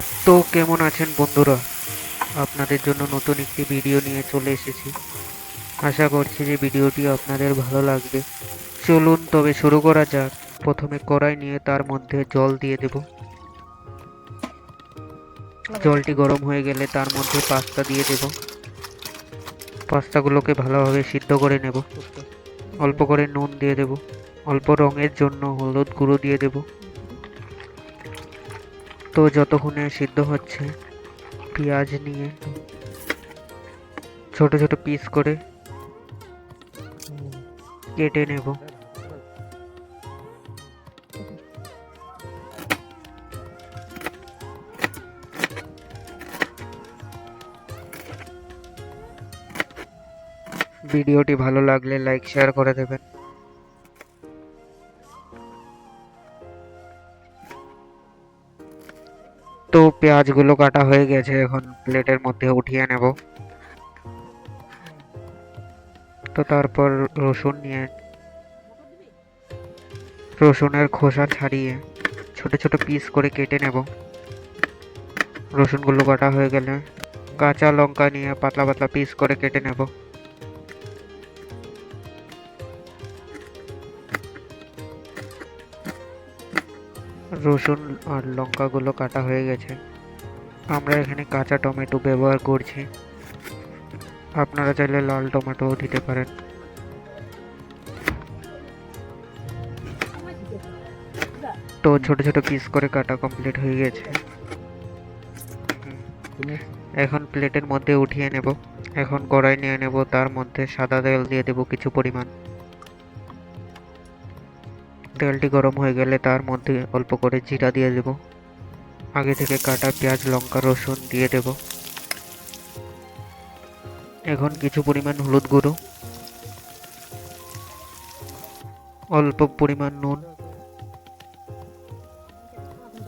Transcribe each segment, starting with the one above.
তো কেমন আছেন বন্ধুরা? আপনাদের জন্য নতুন একটি ভিডিও নিয়ে চলে এসেছি। আশা করছি যে ভিডিওটি আপনাদের ভালো লাগবে। চলুন তবে শুরু করা যাক। প্রথমে কড়াই নিয়ে তার মধ্যে জল দিয়ে দেব। জলটি গরম হয়ে গেলে তার মধ্যে পাস্তা দিয়ে দেব। পাস্তাগুলোকে ভালোভাবে সিদ্ধ করে নেব। অল্প করে নুন দিয়ে দেব। অল্প রঙের জন্য হলুদ গুঁড়ো দিয়ে দেব। তো যতক্ষণে সিদ্ধ হচ্ছে, পেঁয়াজ নিয়ে ছোট ছোট পিস করে কেটে নেব। ভিডিওটি ভালো লাগলে লাইক শেয়ার করে দেবেন। তো পেঁয়াজগুলো কাটা হয়ে গেছে, এখন প্লেটের মধ্যে উঠিয়ে নেব। তো তারপর রসুন নিয়ে, রসুনের খোসা ছাড়িয়ে ছোট ছোট পিস করে কেটে নেব। রসুনগুলো কাটা হয়ে গেলে কাঁচা লঙ্কা নিয়ে পাতলা পাতলা পিস করে কেটে নেব। রসুন আর লঙ্কাগুলো কাটা হয়ে গেছে। আমরা এখানে কাঁচা টমেটো ব্যবহার করছি। আপনারা চাইলে লাল টমেটোও দিতে পারেন। তো ছোট ছোট পিস করে কাটা কমপ্লিট হয়ে গেছে। এখন প্লেটের মধ্যে উঠিয়ে নেব। এখন কড়াই নিয়ে নেব। তার মধ্যে সাদা তেল দিয়ে দেব কিছু পরিমাণ। তেলটি গরম হয়ে গেলে তার মধ্যে অল্প করে জিরা দিয়ে দেব। আগে থেকে কাটা পেঁয়াজ, লঙ্কা, রসুন দিয়ে দেব। এখন কিছু পরিমাণ হলুদ গুঁড়ো। অল্প পরিমাণ নুন।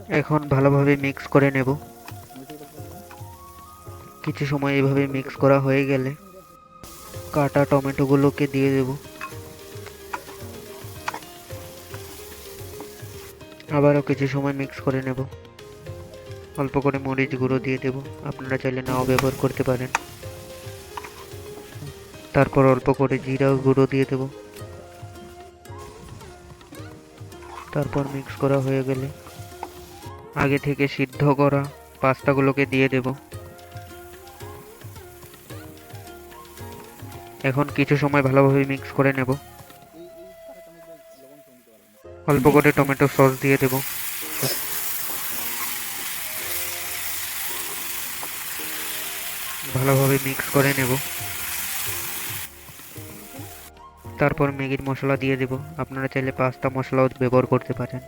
এখন ভালোভাবে মিক্স করে নেব। কিছু সময় এভাবে মিক্স করা হয়ে গেলে কাটা টমেটোগুলোকে দিয়ে দেব। আবারও কিছু সময় মিক্স করে নেব। অল্প করে মরিচ গুঁড়ো দিয়ে দেব। আপনারা চাইলে নাও ব্যবহার করতে পারেন। তারপর অল্প করে জিরা গুঁড়ো দিয়ে দেব। তারপর মিক্স করা হয়ে গেলে আগে থেকে সিদ্ধ করা পাস্তাগুলোকে দিয়ে দেব। এখন কিছু সময় ভালোভাবে মিক্স করে নেব। অল্প করে টমেটো সস দিয়ে দেব। ভালোভাবে মিক্স করে নেব। তারপর ম্যাগির মশলা দিয়ে দেব। আপনারা চাইলে পাস্তা মশলাও ব্যবহার করতে পারেন।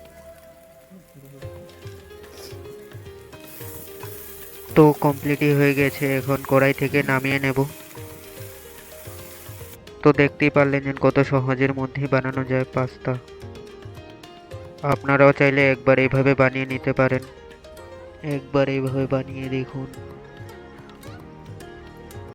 তো কমপ্লিটই হয়ে গেছে। এখন কড়াই থেকে নামিয়ে নেব। তো দেখতেই পারলেন যে কত সহজের মধ্যেই বানানো যায় পাস্তা আপনারাও চাইলে একবার এইভাবে বানিয়ে নিতে পারেন। একবার এইভাবে বানিয়ে দেখুন।